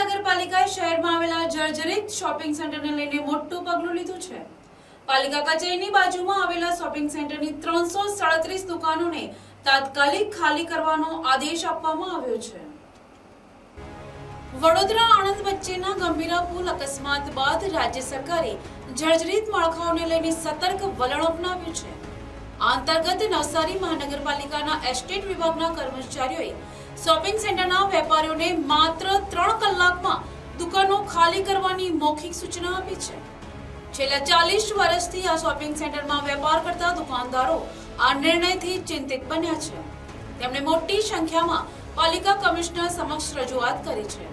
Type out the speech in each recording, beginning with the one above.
મહાનગરપાલિકાએ શહેરમાં આવેલા જર્જરિત શોપિંગ સેન્ટરને લઈને મોટું પગલું લીધું છે. પાલિકા કચેરીની બાજુમાં આવેલા શોપિંગ સેન્ટરની ત્રણસો સાડત્રીસ દુકાનોને તાત્કાલિક ખાલી કરવાનો આદેશ આપવામાં આવ્યો છે. વડોદરા આણંદ વચ્ચેના ગંભીરા પુલ અકસ્માત બાદ રાજ્ય સરકારે જર્જરિત માળખાઓને લઈને સતર્ક વલણ અપનાવ્યું છે. અંતર્ગત નવસારી મહાનગરપાલિકાના એસ્ટેટ વિભાગના કર્મચારીઓએ શોપિંગ સેન્ટરના વેપારીઓને માત્ર ત્રણ કલાકમાં દુકાનો ખાલી કરવાની મૌખિક સૂચના આપી છે. છેલ્લા ચાલીસ વર્ષથી આ શોપિંગ સેન્ટરમાં વેપાર કરતા દુકાનદારો આ નિર્ણયથી ચિંતિત બન્યા છે. તેમણે મોટી સંખ્યામાં પાલિકા કમિશનર સમક્ષ રજૂઆત કરી છે.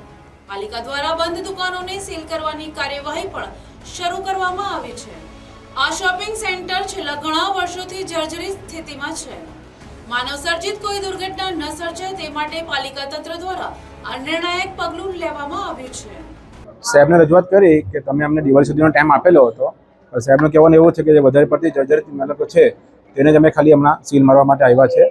પાલિકા દ્વારા બંધ દુકાનોને સીલ કરવાની કાર્યવાહી પણ શરૂ કરવામાં આવી છે. આ શોપિંગ સેન્ટર છેલ્લા ઘણા વર્ષોથી જર્જરિત સ્થિતિમાં છે. માનવ સર્જિત કોઈ દુર્ઘટના ન સર્જાય તે માટે પાલિકા તંત્ર દ્વારા આ નિર્ણાયક પગલું લેવામાં આવ્યું છે. સાહેબને રજૂઆત કરી કે તમે અમને દિવાળી સુધીનો ટાઈમ આપેલો હતો. સાહેબનું કહેવાનું એવું છે કે જે વધારે પડતી જર્જરિત મતલબ છે, તેને જ અમે ખાલી હમણાં સીલ મારવા માટે આવ્યા છે.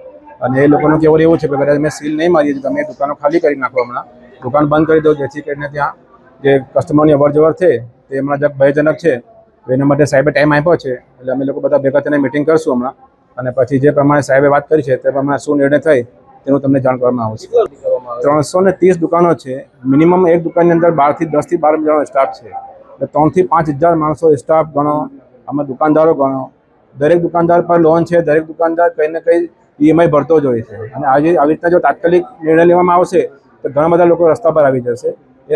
અને એ લોકોનું કહેવાનું એવું છે કે કદાચ અમે સીલ નહીં મારીએ તો તમે દુકાનો ખાલી કરી નાખો હમણાં. દુકાન બંધ કરી દો, જેથી કરીને ત્યાં જે કસ્ટમરની અવર જવર છે, તે હમણાં જગ ભયજનક છે. એના માટે સાહેબે ટાઈમ આપ્યો છે. એટલે અમે લોકો બધા ભેગા થઈને મિટિંગ કરશું હમણાં. અને પછી જે પ્રમાણે સાહેબે વાત કરી છે, તે પ્રમાણે શું નિર્ણય થાય તેનું તમને જાણ કરવામાં આવશે. ત્રણસો ને ત્રીસ દુકાનો છે. મિનિમમ એક દુકાનની અંદર બારથી દસથી બાર જણનો સ્ટાફ છે. એટલે ત્રણથી પાંચ હજાર માણસો સ્ટાફ ગણો, આમાં દુકાનદારો ગણો. દરેક દુકાનદાર પર લોન છે, દરેક દુકાનદાર કંઈ ને કંઈ ઈએમઆઈ ભરતો જ હોય છે. અને આજે આવી રીતના જો તાત્કાલિક નિર્ણય લેવામાં આવશે, તો ઘણા બધા લોકો રસ્તા પર આવી જશે. એ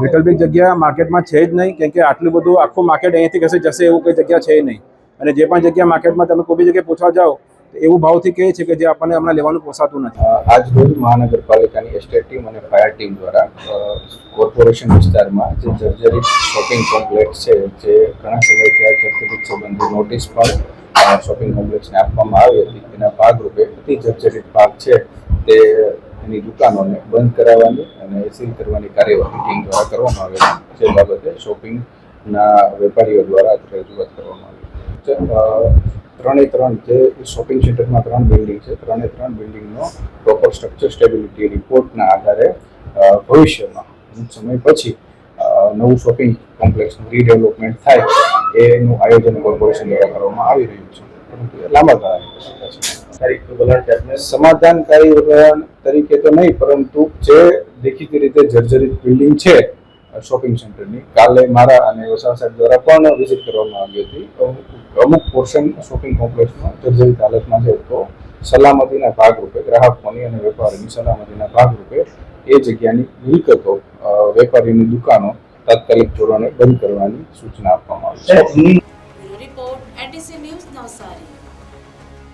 વૈકલ્પિક જગ્યા માર્કેટમાં છે જ નહીં, કેમ કે આટલું બધું આખું માર્કેટ અહીંયાથી કશે જશે એવું કોઈ જગ્યા છે નહીં. અને જે પણ જગ્યા માર્કેટમાં તમે કોઈ બી જગ્યાએ પૂછવા જાઓ એવું ભાવથી કહે છે કે જે આપણને હમણાં લેવાનું પોસાતું નથી. આજ રોજ મહાનગરપાલિકાની એસ્ટેટ ટીમ અને ફાયર ટીમ દ્વારા કોર્પોરેશન વિસ્તારમાં જે જર્જરિત શોપિંગ કોમ્પ્લેક્સ છે, જે ઘણા સમયથી આ જર્જરિત સંબંધી નોટિસ પણ શોપિંગ કોમ્પ્લેક્સને આપવામાં આવી હતી. એના ભાગરૂપે અતિ જર્જરિત ભાગ છે તે એની દુકાનોને બંધ કરાવવાની અને સીલ કરવાની કાર્યવાહી ટીમ દ્વારા કરવામાં આવેલી જે બાબતે શોપિંગના વેપારીઓ દ્વારા રજૂઆત કરવામાં આવી છે. ત્રણે ત્રણ જે શોપિંગ સેન્ટરમાં ત્રણ બિલ્ડિંગ છે ત્રણે ત્રણ બિલ્ડિંગનો પ્રોપર સ્ટ્રક્ચર સ્ટેબિલિટી રિપોર્ટના આધારે ભવિષ્યમાં અમુક સમય પછી નવું શોપિંગ કોમ્પ્લેક્સનું રીડેવલપમેન્ટ થાય એનું આયોજન કોર્પોરેશન દ્વારા કરવામાં આવી રહ્યું છે. પરંતુ લાંબા ગાળાની સમાધાનકારી તરીકે તો નહીં પરંતુ જે દેખીતી રીતે જર્જરિત બિલ્ડિંગ છે શોપિંગ સેન્ટરની કાલે મારા અને વસાવા સાહેબ દ્વારા પણ વિઝિટ કરવામાં આવી હતી. અમુક- પોર્શન શોપિંગ કોમ્પ્લેક્સમાં જર્જરિત હાલતમાં છે તો સલામતીના ભાગરૂપે ગ્રાહકોની અને વેપારીની સલામતીના ભાગરૂપે એ જગ્યાની મિલકતો વેપારીની દુકાનો તાત્કાલિક ધોરણે બંધ કરવાની સૂચના આપવામાં આવી છે. Report NTC news Navsari.